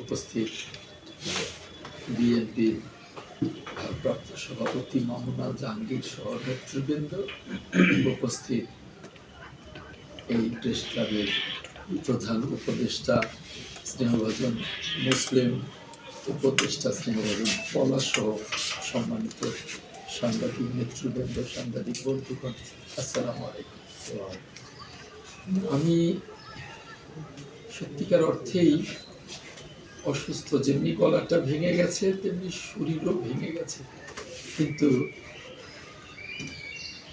উপস্থিত বিএনপির ভারপ্রাপ্ত সভাপতি মামুনা জাহাঙ্গীর সহ নেতৃবৃন্দ, উপস্থিত এই প্রেস ক্লাবের প্রধান উপদেষ্টা স্নেহভাজন মুসলিম, উপদেষ্টা স্নেহভাজন পলা সহ সম্মানিত সাংবাদিক, নেতৃবৃন্দ, সাংবাদিক বন্ধুগণ, আসসালামু আলাইকুম। আমি সত্যিকার অর্থেই অসুস্থ, যেমনি গলাটা ভেঙে গেছে, তেমনি শরীরও ভেঙে গেছে। কিন্তু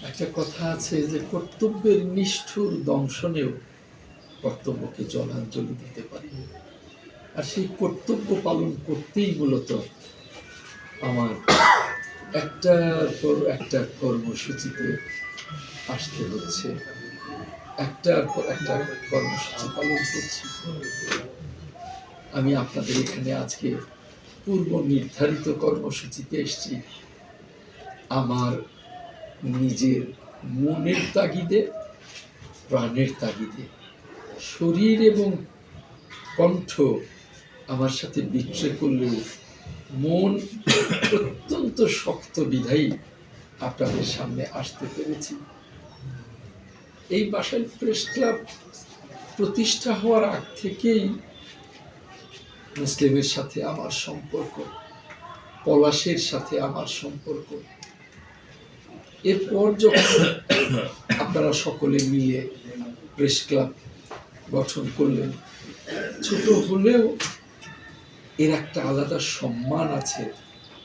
একটা কথা আছে যে, কর্তব্যের নিষ্ঠুর দংশনেও কর্তব্যকে জলাঞ্জলি দিতে পারি। আর সেই কর্তব্য পালন করতেই মূলত আমার একটার পর একটা কর্মসূচিতে আসতে হচ্ছে। একটার পর একটা কর্মসূচি পালন করছি। আমি আপনাদের এখানে আজকে পূর্ব নির্ধারিত কর্মসূচিতে এসেছি। আমার নিজের মনের তাগিদে, প্রাণের তাগিদে, শরীর এবং কণ্ঠ আমার সাথে বিক্রয় করলেও মন অত্যন্ত শক্ত বিধায়ী আপনাদের সামনে আসতে পেরেছি। এই বাসায় প্রেস ক্লাব প্রতিষ্ঠা হওয়ার আগ থেকেই মুসলিমের সাথে আমার সম্পর্ক, পলাশের সাথে আমার সম্পর্ক। এরপর যখন আপনারা সকলে মিলে প্রেস ক্লাব গঠন করলেন, ছোট হলেও এর একটা আলাদা সম্মান আছে,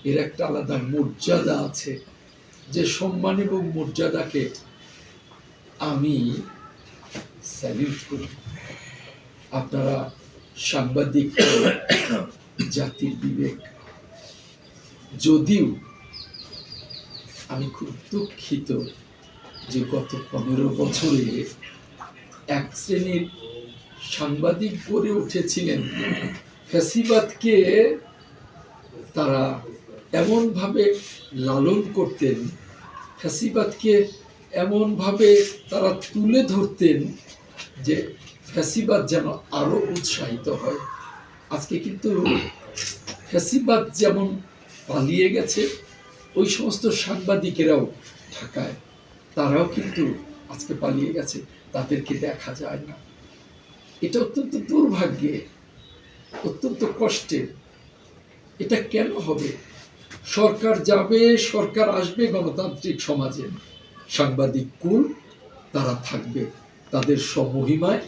এর একটা আলাদা মর্যাদা আছে। যে সম্মান এবং মর্যাদাকে আমি স্যালিউট করি। আপনারা সাংবাদিক জাতির বিবেক। যদিও আমি খুব দুঃখিত যে গত পনেরো বছরে এক শ্রেণির সাংবাদিক গড়ে উঠেছিলেন। ফ্যাসিবাদকে তারা এমনভাবে লালন করতেন, ফ্যাসিবাদকে এমনভাবে তারা তুলে ধরতেন যে ফ্যাসিবাদ যেন আরও উৎসাহিত হয়। আজকে কিন্তু ফ্যাসিবাদ যেমন পালিয়ে গেছে, ওই সমস্ত সাংবাদিকেরাও ঢাকায়, তারাও কিন্তু আজকে পালিয়ে গেছে, তাদেরকে দেখা যায় না। এটা অত্যন্ত দুর্ভাগ্যে, অত্যন্ত কষ্টের এটা কেন হবে? সরকার যাবে, সরকার আসবে গণতান্ত্রিক সমাজে। সাংবাদিক কুল, তারা থাকবে তাদের সমহিমায়।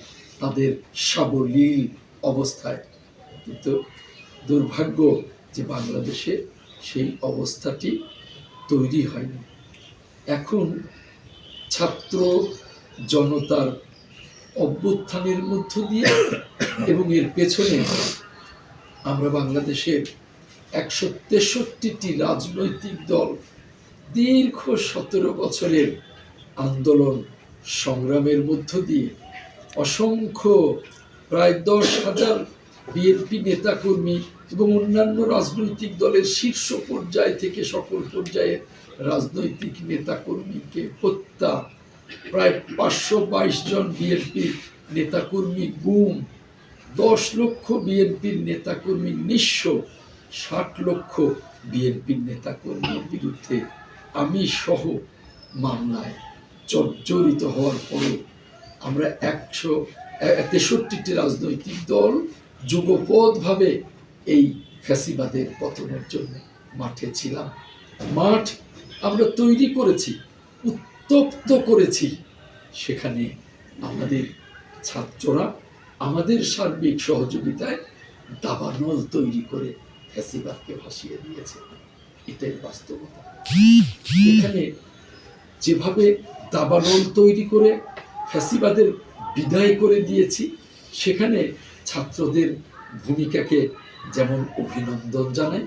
তাদের সাবলীল অবস্থায়। কিন্তু দুর্ভাগ্য যে বাংলাদেশে সেই অবস্থাটি তৈরি হয়নি। এখন ছাত্র জনতার অভ্যুত্থানের মধ্য দিয়ে এবং এর পেছনে আমরা বাংলাদেশের একশো তেষট্টিটি রাজনৈতিক দল দীর্ঘ সতেরো বছরের আন্দোলন সংগ্রামের মধ্য দিয়ে অসংখ্য, প্রায় দশ হাজার বিএনপি নেতাকর্মী এবং অন্যান্য রাজনৈতিক দলের শীর্ষ পর্যায় থেকে সকল পর্যায়ের রাজনৈতিক নেতাকর্মীকে হত্যা। প্রায় পাঁচশো বাইশ জন বিএনপি নেতাকর্মী গুম। দশ লক্ষ বিএনপির নেতাকর্মী নিঃস্ব। ষাট লক্ষ বিএনপির নেতাকর্মীর বিরুদ্ধে আমি সহ মামলায় জর্জরিত হওয়ার পরেও আমরা একশো তেষট্টিটি রাজনৈতিক দল যুগপথভাবে এই ফ্যাসিবাদের পতনের জন্য মাঠে ছিলাম। মাঠ আমরা তৈরি করেছি, উত্তপ্ত করেছি। সেখানে আমাদের ছাত্ররা আমাদের সার্বিক সহযোগিতায় দাবানল তৈরি করে ফ্যাসিবাদকে ভাসিয়ে দিয়েছে। এটাই বাস্তবতা। এখানে যেভাবে দাবানল তৈরি করে ফ্যাসিবাদের বিদায় করে দিয়েছি। সেখানে ছাত্রদের ভূমিকাকে যেমন অভিনন্দন জানাই,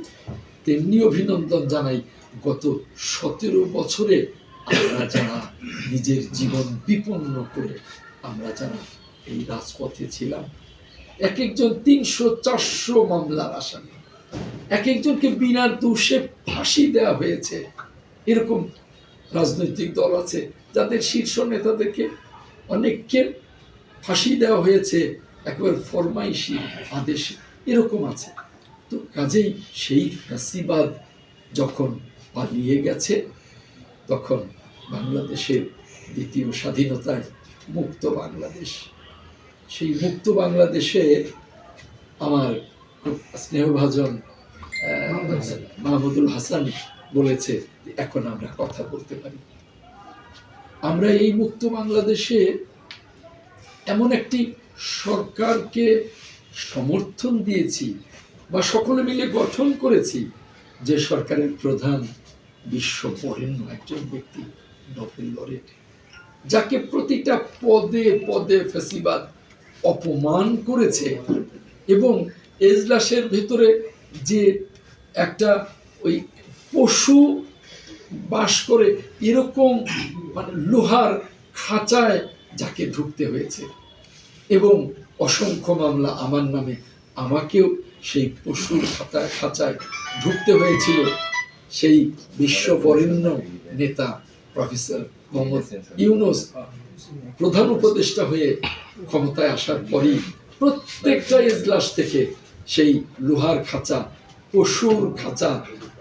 তেমনি অভিনন্দন জানাই গত সতেরো বছরে আমরা যারা নিজের জীবন বিপন্ন করে আমরা যারা এই রাজপথে ছিলাম এক একজন তিনশো চারশো মামলার আসামি এক একজনকে বিনা দোষে ফাঁসি দেওয়া হয়েছে। এরকম রাজনৈতিক দল আছে যাদের শীর্ষ নেতাদেরকে অনেককে ফাঁসি দেওয়া হয়েছে, একবার ফরমাইশি আদেশ। এরকম আছে। তো কাজেই সেই ফ্যাসিবাদ যখন পালিয়ে গেছে, তখন বাংলাদেশের দ্বিতীয় স্বাধীনতায় মুক্ত বাংলাদেশ। সেই মুক্ত বাংলাদেশে আমার খুব স্নেহভাজন মাহমুদুল হাসান বলেছে, এখন আমরা কথা বলতে পারি। আমরা এই মুক্ত বাংলাদেশে এমন একটি সরকারকে সমর্থন দিয়েছি বা সকলে মিলে গঠন করেছি যে সরকারের প্রধান বিশ্ব বরেণ্য একজন ব্যক্তি নোবেল লরেট, যাকে প্রতিটা পদে পদে ফেসিবাদ অপমান করেছে এবং এজলাসের ভেতরে যে একটা ওই পশু বাস করে এরকম মানে লোহার খাঁচায় যাকে ঢুকতে হয়েছে। এবং অসংখ্য মামলা আমার নামে আমাকেও সেই পশুর খাতায় খাঁচায় ঢুকতে হয়েছিল। সেই বিশ্ব বরেণ্য নেতা প্রফেসর মোহাম্মদ ইউনুস প্রধান উপদেষ্টা হয়ে ক্ষমতায় আসার পরই প্রত্যেকটা এজলাস থেকে সেই লোহার খাঁচা, পশুর খাঁচা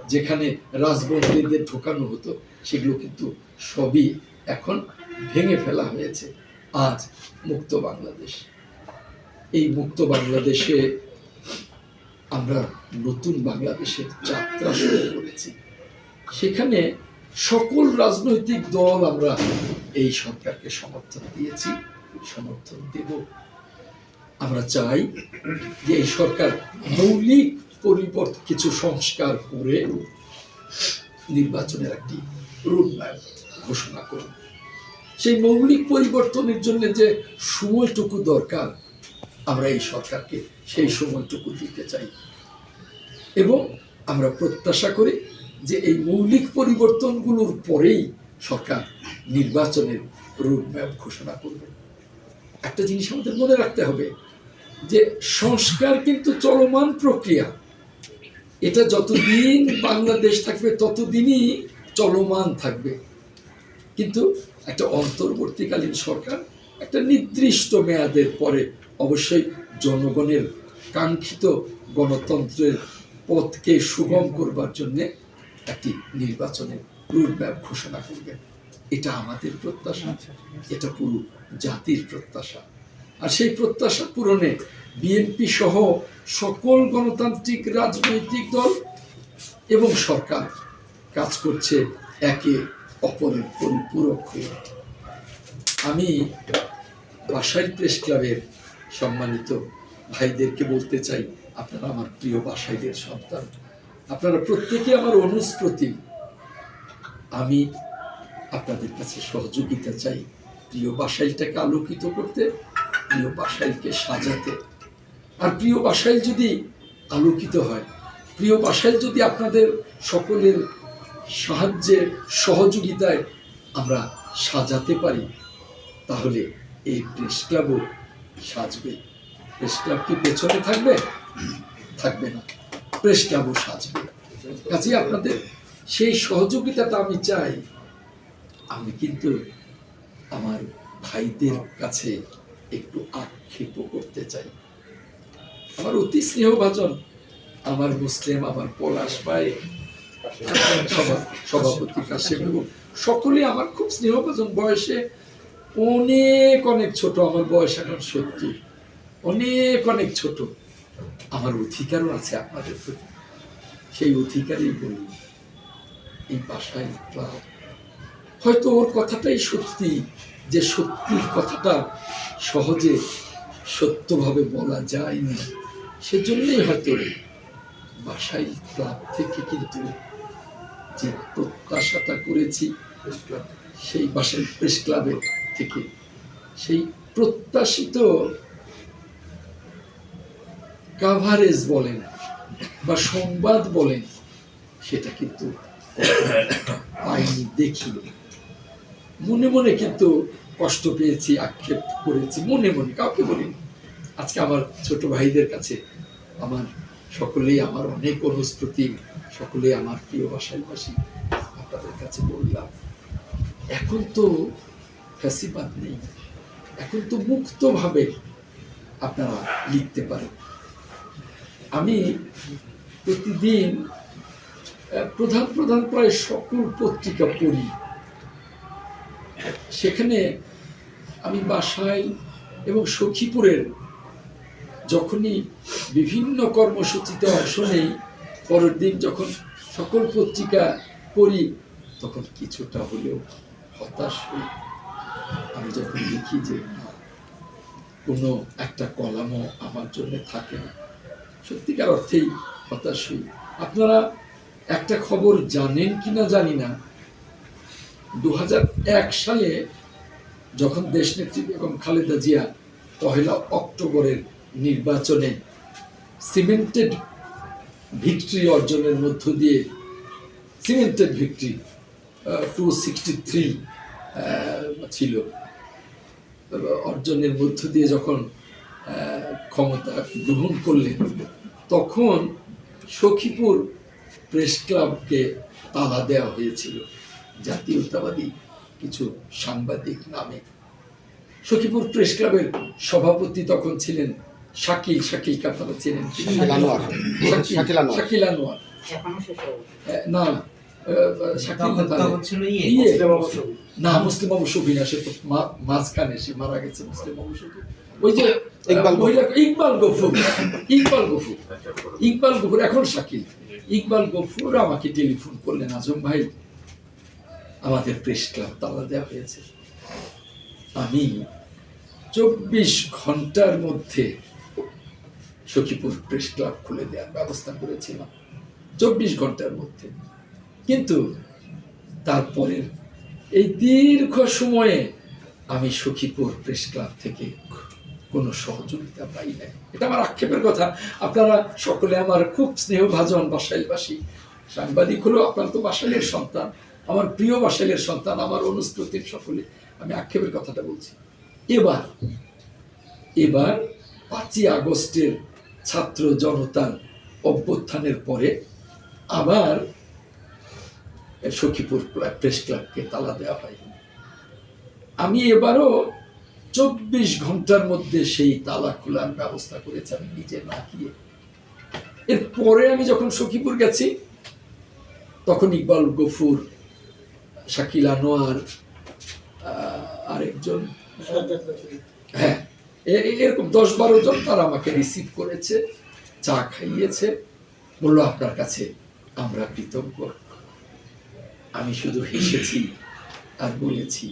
যেখানে রাজবন্দীদের ঢোকানো হতো, সেগুলো কিন্তু সবই এখন ভেঙে ফেলা হয়েছে। আজ মুক্ত বাংলাদেশ। এই মুক্ত বাংলাদেশে আমরা নতুন বাংলাদেশের যাত্রা শুরু করেছি। সেখানে সকল রাজনৈতিক দল আমরা এই সরকারকে সমর্থন দিয়েছি, সমর্থন দেব। আমরা চাই যে এই সরকার মৌলিক পরিবর্তন কিছু সংস্কার করে নির্বাচনের একটি রোডম্যাপ ঘোষণা করুন। সেই মৌলিক পরিবর্তনের জন্য যে সময়টুকু দরকার, আমরা এই সরকারকে সেই সময়টুকু দিতে চাই। এবং আমরা প্রত্যাশা করি যে এই মৌলিক পরিবর্তনগুলোর পরেই সরকার নির্বাচনের রোডম্যাপ ঘোষণা করবে। একটা জিনিস আমাদের মনে রাখতে হবে যে সংস্কার কিন্তু চলমান প্রক্রিয়া। এটা যতদিন বাংলাদেশ থাকবে ততদিনই চলমান থাকবে। কিন্তু একটা অন্তর্বর্তীকালীন সরকার একটা নির্দিষ্ট মেয়াদের পরে অবশ্যই জনগণের কাঙ্ক্ষিত গণতন্ত্রের পথকে সুগম করবার জন্য একটি নির্বাচনের রুটম্যাপ ঘোষণা করবে এটা আমাদের প্রত্যাশা এটা পুরো জাতির প্রত্যাশা। আর সেই প্রত্যাশা পূরণে বিএনপি সহ সকল গণতান্ত্রিক রাজনৈতিক দল এবং সরকার কাজ করছে একে অপরের পরিপূরক। হয়ে আমি বাসাইল প্রেস ক্লাবের সম্মানিত ভাইদেরকে বলতে চাই, আপনারা আমার প্রিয় বাসাইদের সন্তান। আপনারা প্রত্যেকে আমার অনুস্প্রতি আমি আপনাদের কাছে সহযোগিতা চাই। প্রিয় বাসাইলটাকে আলোকিত করতে প্রিয় বাসাইলকে সাজাতে। আর প্রিয় বাসাইল যদি আলোকিত হয়, প্রিয় বাসাইল যদি আপনাদের সকলের সাহায্যে সহযোগিতায় আমরা সাজাতে পারি, তাহলে এই প্রেস ক্লাবও সাজবে। প্রেস ক্লাব কি পেছনে থাকবে? থাকবে না। প্রেস ক্লাবও সাজবে। কাজে আপনাদের সেই সহযোগিতাটা আমি চাই। আমি কিন্তু আমার ভাইদের কাছে একটু আক্ষেপও করতে চাই। আমার অতি স্নেহভাজন আমার মুসলিম, আমার পলাশ ভাই সভাপতি কাশেম এবং সকলে আমার খুব স্নেহভাজন বয়সে অনেক অনেক ছোট, আমার বয়স এখন সত্তর। অনেক অনেক ছোট। আমার অধিকারও আছে আপনাদের প্রতি। সেই অধিকারই বলি। এই বাসায় হয়তো ওর কথাটাই সত্যি যে সত্যির কথাটা সহজে সত্যভাবে বলা যায় না সেজন্যই হয়তো বাসাই ক্লাব থেকে কিন্তু যে প্রত্যাশাটা করেছি সেই বাসাই প্রেস ক্লাবের থেকে সেই প্রত্যাশিত কাভারেজ বলেন বা সংবাদ বলেন সেটা কিন্তু পাইনি দেখিনি। মনে মনে কিন্তু কষ্ট পেয়েছি, আক্ষেপ করেছি, মনে মনে, কাউকে বলিনি। আজকে আমার ছোট ভাইদের কাছে আমার সকলেই আমার অনেক অনুস্মৃতি সকলেই আমার প্রিয় বাসাইবাসী আপনাদের কাছে বললাম, এখন তো ফ্যাসিবাদ নেই, এখন তো মুক্তভাবে আপনারা লিখতে পারেন। আমি প্রতিদিন প্রধান প্রধান প্রায় সকল পত্রিকা পড়ি। সেখানে আমি বাসায় এবং সখীপুরের যখনই বিভিন্ন কর্মসূচিতে অংশ নেই পরের দিন যখন সকল পত্রিকা পড়ি তখন কিছুটা হলেও হতাশ হই। আমি যখন দেখি যে না, কোনো একটা কলামও আমার জন্য থাকে না সত্যিকার অর্থেই হতাশ হই। আপনারা একটা খবর জানেন কিনা জানি না দু হাজার এক সালে যখন দেশ দেশনেত্রী বেগম খালেদা জিয়া পহেলা অক্টোবরের নির্বাচনে সিমেন্টেড ভিক্টরি অর্জনের মধ্য দিয়ে cemented victory two sixty three ছিল। অর্জনের মধ্য দিয়ে যখন ক্ষমতা গ্রহণ করলেন, তখন সখীপুর প্রেস ক্লাবকে তালা দেওয়া হয়েছিল। জাতীয়তাবাদী কিছু সাংবাদিক নামে। সখীপুর প্রেস ক্লাবের সভাপতি তখন ছিলেন শাকিল শাকিল আপনারা চেনেন শাকিল আনোয়ার। না না। মুসলিম অবশ্য। সে তো মাঝখানে সে মারা গেছে মুসলিম শফিন ওই যে ইকবাল গফুর। ইকবাল গফুর ইকবাল গফুর এখন শাকিল। ইকবাল গফুর আমাকে টেলিফোন করলেন আজম ভাই। আমাদের প্রেস ক্লাব তালা দেওয়া হয়েছে। আমি চব্বিশ ঘণ্টার মধ্যে সখীপুর প্রেস ক্লাব খুলে দেওয়ার ব্যবস্থা করেছিলাম। চব্বিশ ঘণ্টার মধ্যে। কিন্তু তারপরে এই দীর্ঘ সময়ে আমি সখীপুর প্রেস ক্লাব থেকে কোনো সহযোগিতা পাই নাই। এটা আমার আক্ষেপের কথা। আপনারা সকলে আমার খুব স্নেহভাজন বাসাইলবাসী। সাংবাদিক হলেও আপনার তো বাসাইলের সন্তান। আমার প্রিয় বাসাইলের সন্তান, আমার অনুস্মৃতির সকলে, আমি আক্ষেপের কথাটা বলছি। এবার এবার পাঁচই আগস্টের ছাত্র জনতার অভ্যুত্থানের পরে আবার সখীপুর প্রেস ক্লাবকে তালা দেওয়া হয়। আমি এবারও চব্বিশ ঘণ্টার মধ্যে সেই তালা খোলার ব্যবস্থা করেছি, আমি নিজে না গিয়ে। এরপরে আমি যখন সখীপুর গেছি, তখন ইকবাল গফুর শাকিল আনোয়ার আরেকজন। হ্যাঁ এরকম দশ বারো জন তারা আমাকে রিসিভ করেছে, চা খাইয়েছে, বলল, আপনার কাছে আমরা কৃতজ্ঞ। আমি শুধু হেসেছি আর বলেছি,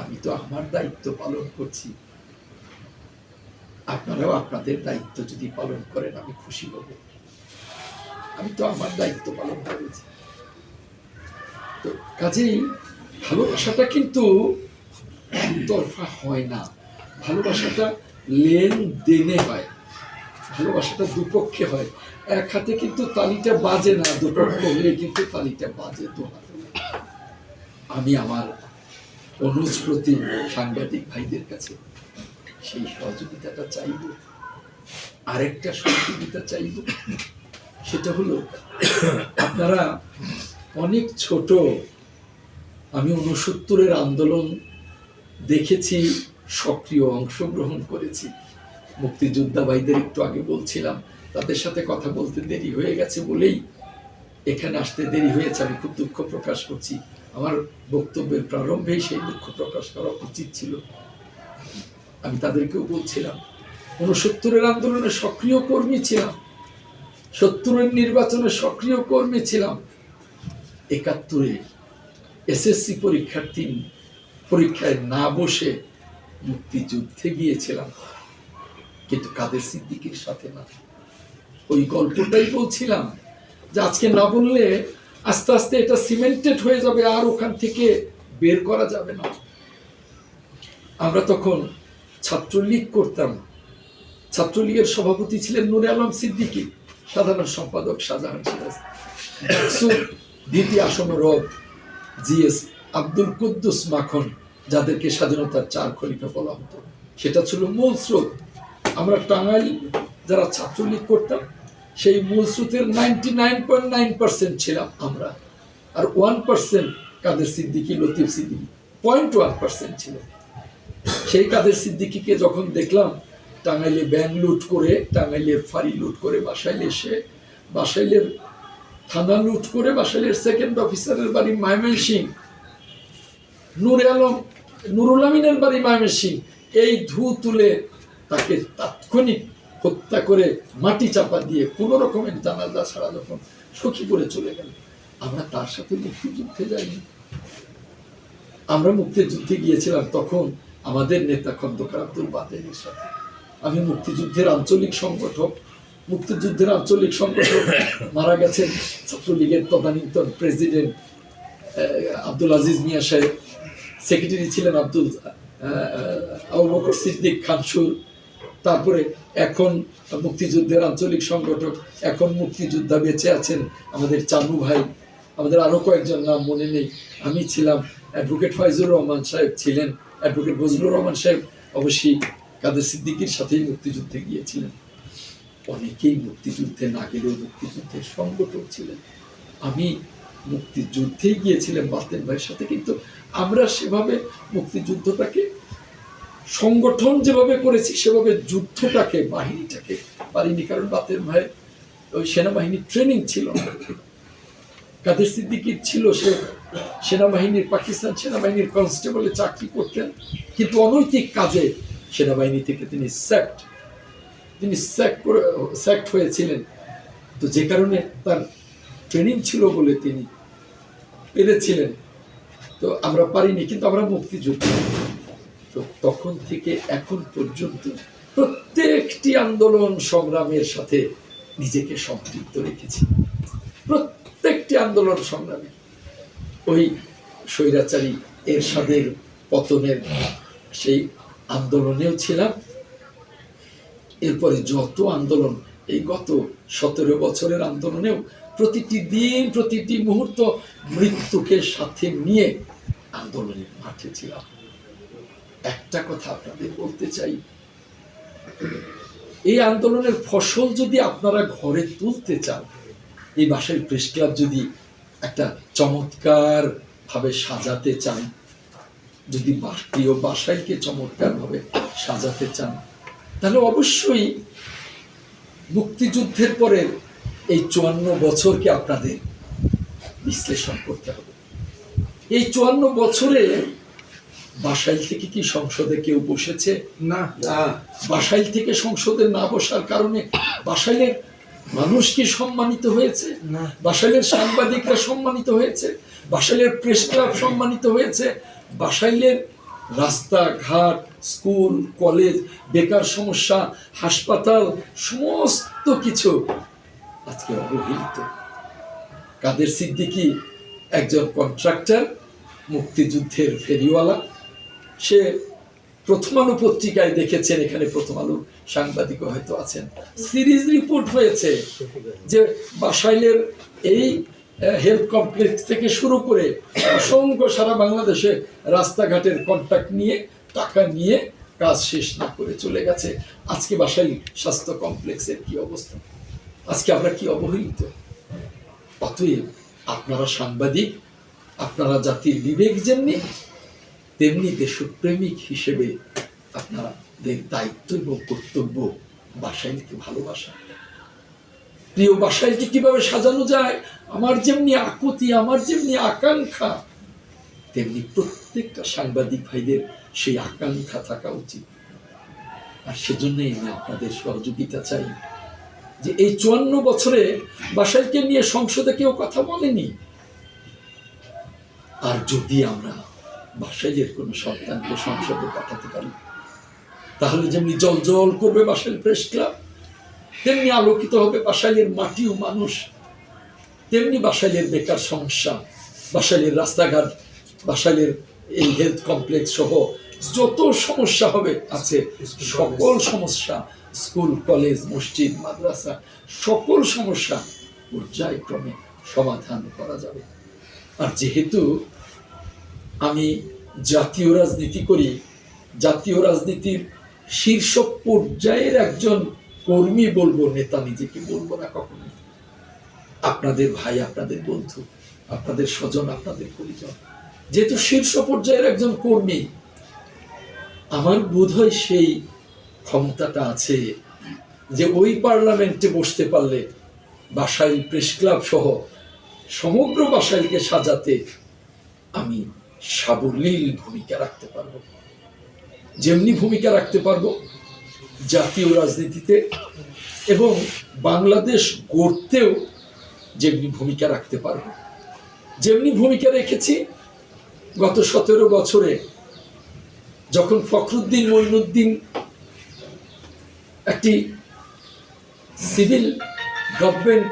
আমি তো আমার দায়িত্ব পালন করছি। আপনারাও আপনাদের দায়িত্ব যদি পালন করেন, আমি খুশি হব। আমি তো আমার দায়িত্ব পালন করেছি। কাজেই ভালোবাসাটা কিন্তু একতরফা হয় না। ভালোবাসাটা লেনদেনে হয়। ভালোবাসাটা দুপক্ষে হয়। এক হাতে কিন্তু তালিটা বাজে না, দুপক্ষ হলে কিন্তু তালিটা বাজে হাতে। আমি আমার অনুজ প্রতি সাংবাদিক ভাইদের কাছে সেই সহযোগিতাটা চাইব। আরেকটা সহযোগিতা চাইব। সেটা হলো, আপনারা অনেক ছোট। আমি উনসত্তরের আন্দোলন দেখেছি, সক্রিয় অংশগ্রহণ করেছি। মুক্তিযোদ্ধা ভাইদের একটু আগে বলছিলাম, তাদের সাথে কথা বলতে দেরি হয়ে গেছে বলেই এখানে আসতে দেরি হয়েছে। আমি খুব দুঃখ প্রকাশ করছি। আমার বক্তব্যের প্রারম্ভেই সেই দুঃখ প্রকাশ করা উচিত ছিল। আমি তাদেরকেও বলছিলাম উনসত্তরের আন্দোলনে সক্রিয় কর্মী ছিলাম, সত্তরের নির্বাচনে সক্রিয় কর্মী ছিলাম। একাত্তরে এসএসসি পরীক্ষার্থী পরীক্ষায় না বসে মুক্তিযুদ্ধে গিয়েছিলাম। কিন্তু কাদের সিদ্দিকির সাথে না? ওই গল্পটাই বলছিলাম যে আজকে না বললে আস্তে আস্তে এটা সিমেন্টেড হয়ে যাবে, আর ওখান থেকে বের করা যাবে না। আমরা তখন ছাত্রলীগ করতাম। ছাত্রলীগের সভাপতি ছিলেন নুরে আলম সিদ্দিকী, সাধারণ সম্পাদক শাহজাহান সিরাজ। দ্বিতীয় আসন রব জিএস আব্দুল কুদ্দুস মাখন, যাদেরকে স্বাধীনতার চার খলিফা বলা হতো। সেটা ছিল মূল স্রোত। আমরা টাঙ্গাইল যারা ছাত্রলীগ করতাম, সেই মূল স্রোতের ninety nine point nine percent ছিলাম আমরা। আর one percent Kader Siddiqui, Latif Siddiqui, point one percent ছিল। সেই কাদের সিদ্দিকিকে যখন দেখলাম, টাঙ্গাইলে ব্যান লুট করে, টাঙ্গাইলের ফাঁড়ি লুট করে বাসাইলে এসে, বাসাইলের থানা লুট করে বাসালের সেকেন্ড অফিসারের বাড়ি ময়মনসিং। নূরে আলম, নুরুল আমিনের বাড়ি মায়মেন সিং এই ধু তুলে তাকে তাৎক্ষণিক হত্যা করে মাটি চাপা দিয়ে কোনো রকমের জানাজা ছাড়া যখন সখীপুরে চলে গেল, আমরা তার সাথে মুক্তিযুদ্ধে যাইনি। আমরা মুক্তিযুদ্ধে গিয়েছিলাম তখন আমাদের নেতা খন্দকার আব্দুল বাতেনের সাথে। আমি মুক্তিযুদ্ধের আঞ্চলিক সংগঠক মুক্তিযুদ্ধের আঞ্চলিক সংগঠক মারা গেছেন ছাত্রলীগের তদানীন্তন প্রেসিডেন্ট আব্দুল আজিজ মিয়া সাহেব। সেক্রেটারি ছিলেন আব্দুল সিদ্দিক খানসুর। তারপরে এখন মুক্তিযুদ্ধের আঞ্চলিক সংগঠক, এখন মুক্তিযোদ্ধা বেঁচে আছেন আমাদের চানু ভাই। আমাদের আরও কয়েকজন নাম মনে নেই। আমি ছিলাম অ্যাডভোকেট ফাইজুর রহমান সাহেব ছিলেন। অ্যাডভোকেট বজলুর রহমান সাহেব অবশ্যই কাদের সিদ্দিকির সাথেই মুক্তিযুদ্ধে গিয়েছিলেন। অনেকেই মুক্তিযুদ্ধে না গেলেও মুক্তিযুদ্ধের সংগঠক ছিলেন। আমি মুক্তিযুদ্ধেই গিয়েছিলাম বাতেন ভাইয়ের সাথে, কিন্তু আমরা সেভাবে মুক্তিযুদ্ধটাকে, সংগঠন যেভাবে করেছি, সেভাবে যুদ্ধটাকে, বাহিনীটাকে পারিনি। কারণ বাতেন ভাইয়ের ওই সেনাবাহিনীর ট্রেনিং ছিল কাদের সিদ্দিকি ছিল সে সেনাবাহিনীর, পাকিস্তান সেনাবাহিনীর কনস্টেবলে চাকরি করতেন, কিন্তু অনৈতিক কাজে সেনাবাহিনী থেকে তিনি স্যাক্ট তিনি স্যাক করে স্যাক্ট হয়েছিলেন, তো যে কারণে তার ট্রেনিং ছিল বলে তিনি পেরেছিলেন। তো আমরা পারিনি, কিন্তু আমরা মুক্তিযুদ্ধ। তো তখন থেকে এখন পর্যন্ত প্রত্যেকটি আন্দোলন সংগ্রামের সাথে নিজেকে সম্পৃক্ত রেখেছি। প্রত্যেকটি আন্দোলন সংগ্রামে। ওই স্বৈরাচারী এরশাদের পতনের সেই আন্দোলনেও ছিলাম। এরপরে যত আন্দোলন, এই গত সতেরো বছরের আন্দোলনেও প্রতিটি দিন, প্রতিটি মুহূর্ত মৃত্যুকে সাথে নিয়ে আন্দোলনের মাঠে ছিলাম। একটা কথা আপনাদের বলতে চাই। এই আন্দোলনের ফসল যদি আপনারা ঘরে তুলতে চান, এই বাসায় প্রেস ক্লাব যদি একটা চমৎকার ভাবে সাজাতে চান, যদি প্রিয় বাসাইকে চমৎকার ভাবে সাজাতে চান তাহলে অবশ্যই মুক্তিযুদ্ধের পরে এই চুয়ান্ন বছরকে আপনাদের বিশ্লেষণ করতে হবে। এই চুয়ান্ন বছরে বাসাইল থেকে কি সংসদে কেউ বসেছে? না। বাসাইল থেকে সংসদে না বসার কারণে বাসাইলের মানুষ কি সম্মানিত হয়েছে? না। বাসাইলের সাংবাদিকরা সম্মানিত হয়েছে? বাসাইলের প্রেস ক্লাব সম্মানিত হয়েছে? বাসাইলের রাস্তাঘাট, স্কুল, কলেজ, বেকার সমস্যা, হাসপাতাল, সমস্ত কিছু আজকে অবহেলিত। কাদের সিদ্দিকি একজন কন্ট্রাক্টর মুক্তিযুদ্ধের ফেরিওয়ালা? সে প্রথম আলো পত্রিকায় দেখেছেন, এখানে প্রথম আলো সাংবাদিকও হয়তো আছেন। সিরিজ রিপোর্ট হয়েছে যে বাসাইলের এই হেলথ কমপ্লেক্স থেকে শুরু করে অসংখ্য সারা বাংলাদেশে রাস্তাঘাটের কন্ট্যাক্ট নিয়ে, টাকা নিয়ে কাজ শেষ না করে চলে গেছে। আজকে বাসাইল স্বাস্থ্য কমপ্লেক্সের কি অবস্থা? আজকে আমরা কি অবহেলিত? অতএব আপনারা সাংবাদিক, আপনারা জাতির বিবেক যেমনি, তেমনি দেশপ্রেমিক হিসেবে আপনাদের দায়িত্ব এবং কর্তব্য বাসাইলকে ভালোবাসা। প্রিয় বাসাইলকে কীভাবে সাজানো যায়? আমার যেমনি আকুতি আমার যেমনি আকাঙ্ক্ষা, তেমনি প্রত্যেকটা সাংবাদিক ভাইদের সেই আকাঙ্ক্ষা থাকা উচিত। আর সেজন্যই আমি আপনাদের সহযোগিতা চাই যে এই চুয়ান্ন বছরে বাসাইলকে নিয়ে সংসদে কেউ কথা বলেনি। আর যদি আমরা বাসাইলের কোনো সন্তানকে সংসদে পাঠাতে পারি, তাহলে যেমনি জল জল করবে বাসাইল প্রেস ক্লাব তেমনি আলোকিত হবে বাসাইলের মাটি ও মানুষ। তেমনি বাসাইলের বেকার সমস্যা, বাসাইলের রাস্তাঘাট, বাসাইলের এই হেলথ কমপ্লেক্স সহ যত সমস্যা হবে আছে, সকল সমস্যা, স্কুল, কলেজ, মসজিদ, মাদ্রাসা, সকল সমস্যা পর্যায়ক্রমে সমাধান করা যাবে। আর যেহেতু আমি জাতীয় রাজনীতি করি, জাতীয় রাজনীতির শীর্ষ পর্যায়ের একজন কর্মী বলব, নেতা নিজেকে বলব না কখনো। আপনাদের ভাই, আপনাদের বন্ধু, আপনাদের স্বজন, আপনাদের পরিজন। যেহেতু শীর্ষ পর্যায়ের একজন কর্মী, আমার বোধ হয় সেই ক্ষমতাটা আছে যে ওই পার্লামেন্টে বসতে পারলে বাসাইল প্রেস ক্লাব সহ সমগ্র বাসাইলকে সাজাতে আমি সাবলীল ভূমিকা রাখতে পারব। যেমনি ভূমিকা রাখতে পারব জাতীয় রাজনীতিতে এবং বাংলাদেশ গড়তেও যেমনি ভূমিকা রাখতে পারব, যেমনি ভূমিকা রেখেছি গত সতেরো বছরে যখন ফখরুদ্দিন মঈনুদ্দিন একটি civil government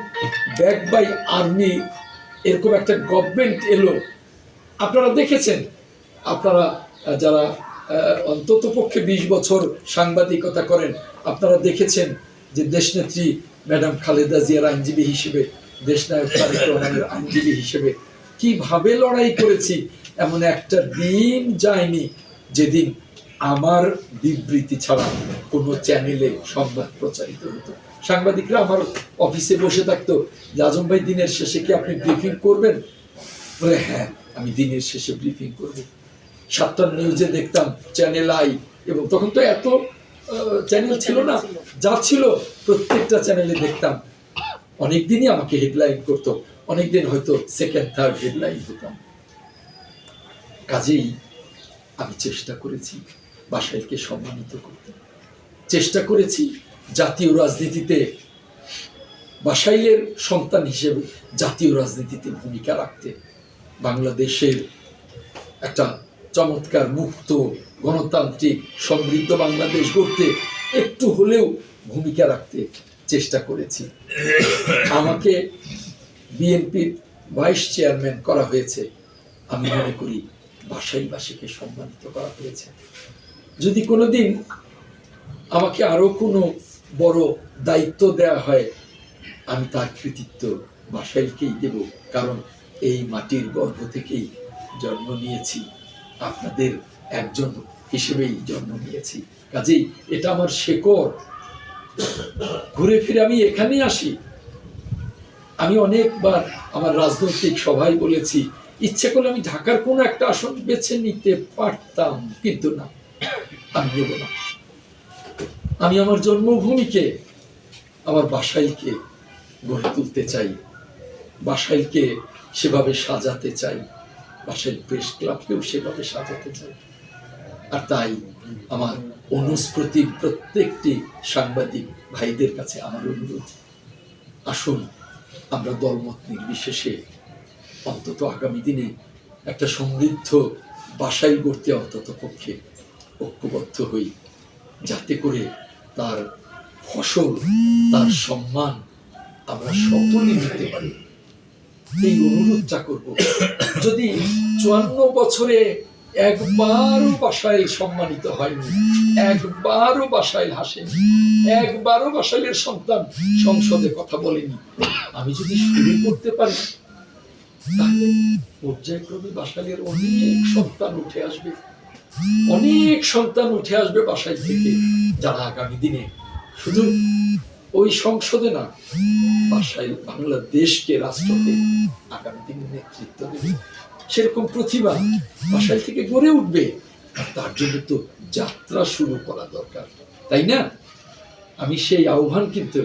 back by army এরকম একটা গভর্নমেন্ট এলো, আপনারা দেখেছেন, আপনারা যারা অন্তত পক্ষে বিশ বছর সাংবাদিকতা করেন। আপনারা দেখেছেন যে দেশনেত্রী ম্যাডাম খালেদা জিয়ার আইনজীবী হিসেবে, দেশনায়ক তারেক রহমানের আইনজীবী হিসেবে কীভাবে লড়াই করেছি, এমন একটা দিন যায়নি যেদিন আমার বিবৃতি ছাড়া কোনো চ্যানেলে সংবাদ প্রচারিত হতো। সাংবাদিকরা আমার অফিসে বসে থাকতো, যে আজম ভাই দিনের শেষে কি আপনি ব্রিফিং করবেন? বলে হ্যাঁ আমি দিনের শেষে ব্রিফিং করব। সাতটার নিউজে দেখতাম চ্যানেল আই এবং তখন তো এত চ্যানেল ছিল না, যা ছিল প্রত্যেকটা চ্যানেলে দেখতাম। অনেকদিনই আমাকে হেডলাইন করতো, অনেকদিন হয়তো সেকেন্ড থার্ড হেডলাইন হতাম কাজেই আমি চেষ্টা করেছি বাসাইলকে সম্মানিত করতে। চেষ্টা করেছি জাতীয় রাজনীতিতে বাসাইলের সন্তান হিসেবে জাতীয় রাজনীতিতে ভূমিকা রাখতে। বাংলাদেশের একটা চমৎকার মুক্ত গণতান্ত্রিক সমৃদ্ধ বাংলাদেশ গড়তে একটু হলেও ভূমিকা রাখতে চেষ্টা করেছি। আমাকে বিএনপির ভাইস চেয়ারম্যান করা হয়েছে। আমি মনে করি বাসাইবাসীকে সম্মানিত করা হয়েছে। যদি কোনোদিন আমাকে আরও কোনো বড় দায়িত্ব দেওয়া হয়, আমি তার কৃতিত্ব বাসাইলকেই দেব। কারণ এই মাটির গর্ভ থেকেই জন্ম নিয়েছি। আপনাদের একজন হিসেবেই জন্ম নিয়েছি। কাজেই এটা আমার শেকড়। ঘুরে ফিরে আমি এখানেই আসি। আমি অনেকবার আমার রাজনৈতিক সভায় বলেছি, ইচ্ছে করলে আমি ঢাকার কোনো একটা আসন বেছে নিতে পারতাম, কিন্তু না, আমি নেব না। আমি আমার জন্মভূমিকে, আমার বাসাইলকে গড়ে তুলতে চাই, বাসাইলকে সেভাবে সাজাতে চাই। বাসাইল প্রেস ক্লাবকেও সেভাবে সাজাতে চাই আর তাই আমার অনুস্মৃতি প্রত্যেকটি সাংবাদিক ভাইদের কাছে আমার অনুরোধ। আসুন, আমরা দলমত নির্বিশেষে অন্তত আগামী দিনে একটা সমৃদ্ধ বাসাই গড়তে অন্তত পক্ষে ঐক্যবদ্ধ হই, যাতে করে তার ফসল, তার সম্মান আমরা সকলে নিতে পারি। এই অনুরোধটা করব। যদি চুয়ান্ন বছরে একবারও বাসাইল সম্মানিত হয়নি, একবারও বাসাইল হাসেনি, একবারও বাসাইলের সন্তান সংসদে কথা বলেনি, আমি যদি শুরু করতে পারি, তাহলে পর্যায়ক্রমে বাসাইলের অনেক সন্তান উঠে আসবে। অনেক সন্তান উঠে আসবে বাসায় থেকে যারা আগামী দিনে। শুধু ওই সংসদে না, বাসায় বাংলাদেশকে রাষ্ট্রকে আগামী দিনে নেতৃত্ব দেবে। সেরকম প্রতিভা বাসায় থেকে গড়ে উঠবে, তার জন্য তো যাত্রা শুরু করা দরকার, তাই না? আমি সেই আহ্বান কিন্তু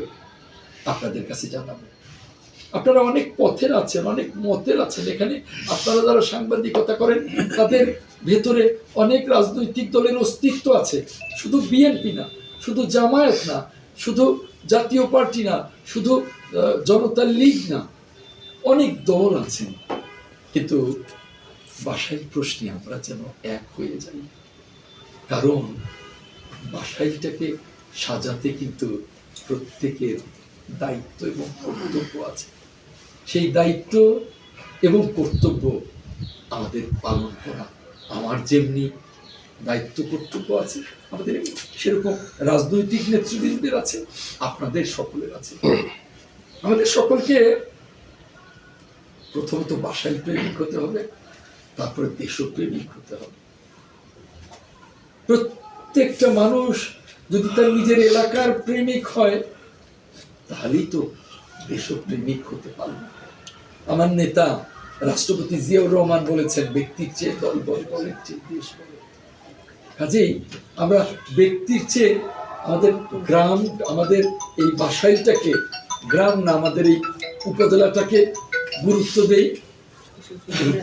আপনাদের কাছে জানাব। আপনারা অনেক পথের আছেন, অনেক মতের আছেন। এখানে আপনারা যারা সাংবাদিকতা করেন, তাদের ভেতরে অনেক রাজনৈতিক দলের অস্তিত্ব আছে। শুধু বিএনপি না, শুধু জামায়াত না, শুধু জাতীয় পার্টি না, শুধু জনতা লীগ না, অনেক দল আছেন। কিন্তু বাসাই প্রশ্নে আমরা যেন এক হয়ে যাই। কারণ বাসাইটাকে সাজাতে কিন্তু প্রত্যেকের দায়িত্ব এবং কর্তব্য আছে। সেই দায়িত্ব এবং কর্তব্য আমাদের পালন করা। আমার যেমনি দায়িত্ব কর্তব্য আছে, আমাদের সেরকম রাজনৈতিক নেতৃবৃন্দের আছে, আপনাদের সকলের আছে। আমাদের সকলকে প্রথমত বাসায় প্রেমিক হতে হবে, তারপরে দেশপ্রেমিক হতে হবে। প্রত্যেকটা মানুষ যদি তার নিজের এলাকার প্রেমিক হয়, তাহলেই তো দেশপ্রেমিক হতে পারবে। আমার নেতা রাষ্ট্রপতি জিয়াউর রহমান বলেছেন, ব্যক্তির চেয়ে দল বল দলের চেয়ে দেশ বলে। কাজেই আমরা ব্যক্তির চেয়ে আমাদের গ্রাম, আমাদের এই বাসাইলটাকে গ্রাম না, আমাদের এই উপজেলাটাকে গুরুত্ব দেই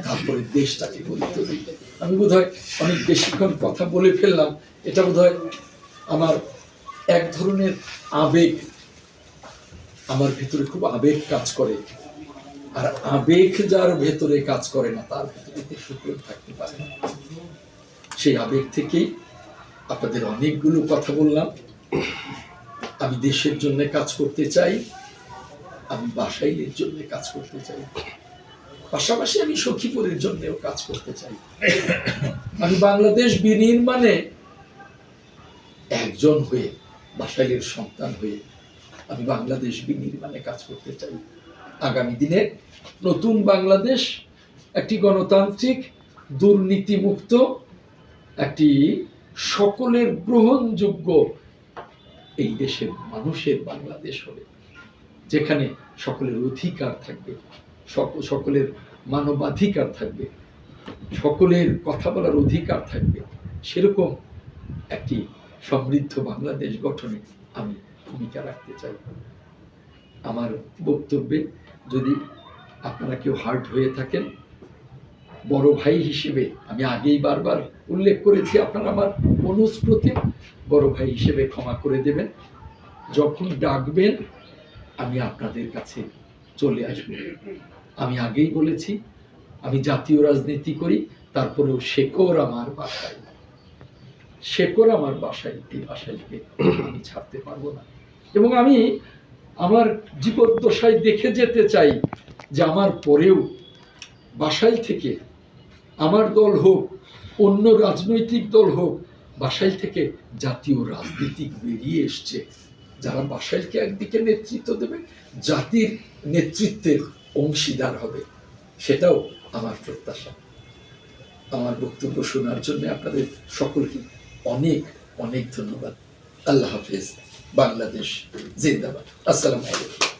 তারপরে দেশটাকে গুরুত্ব দিই। আমি বোধহয় অনেক বেশিক্ষণ কথা বলে ফেললাম। এটা বোধহয় আমার এক ধরনের আবেগ। আমার ভিতরে খুব আবেগ কাজ করে। আর আবেগ যার ভেতরে কাজ করে না, তার ভেতরে থাকতে পারে না। সেই আবেগ থেকেই আপনাদের অনেকগুলো কথা বললাম। আমি দেশের জন্য কাজ করতে চাই, আমি বাসাইলের জন্য কাজ করতে চাই। পাশাপাশি আমি সখীপুরের জন্যও কাজ করতে চাই। আমি বাংলাদেশ বিনির্মাণে একজন হয়ে, বাসাইলের সন্তান হয়ে আমি বাংলাদেশ বিনির্মাণে কাজ করতে চাই। আগামী দিনে নতুন বাংলাদেশ, একটি গণতান্ত্রিক, দুর্নীতিমুক্ত একটি সকলের গ্রহণযোগ্য এই দেশের মানুষের বাংলাদেশ হবে, যেখানে সকলের অধিকার থাকবে, সক- সকলের মানবাধিকার থাকবে, সকলের কথা বলার অধিকার থাকবে। সেরকম একটি সমৃদ্ধ বাংলাদেশ গঠনে আমি ভূমিকা রাখতে চাই। আমার বক্তব্যে যদি আপনারা কেউ হার্ট হয়ে থাকেন বড় ভাই হিসেবে আমি আগেই বারবার উল্লেখ করেছি আপনারা আমার অনুস্মৃতি বড় ভাই হিসেবে ক্ষমা করে দেবেন। যখন ডাকবেন, আমি আপনাদের কাছে চলে আসব। আমি আগেই বলেছি, আমি জাতীয় রাজনীতি করি, তারপরেও শেকর আমার বাসায়। শেকর আমার বাসায়, এই বাসাইকে আমি ছাড়তে পারব না। এবং আমি আমার জীবদ্দশায় দেখে যেতে চাই যে আমার পরেও বাসাইল থেকে আমার দল হোক, অন্য রাজনৈতিক দল হোক, বাসাইল থেকে জাতীয় রাজনীতিক বেরিয়ে এসছে। যারা বাসাইলকে একদিকে নেতৃত্ব দেবে, জাতির নেতৃত্বের অংশীদার হবে। সেটাও আমার প্রত্যাশা। আমার বক্তব্য শোনার জন্য আপনাদের সকলকে অনেক অনেক ধন্যবাদ। আল্লাহ হাফেজ। বাংলাদেশ জিন্দাবাদ। আসসালামু আলাইকুম।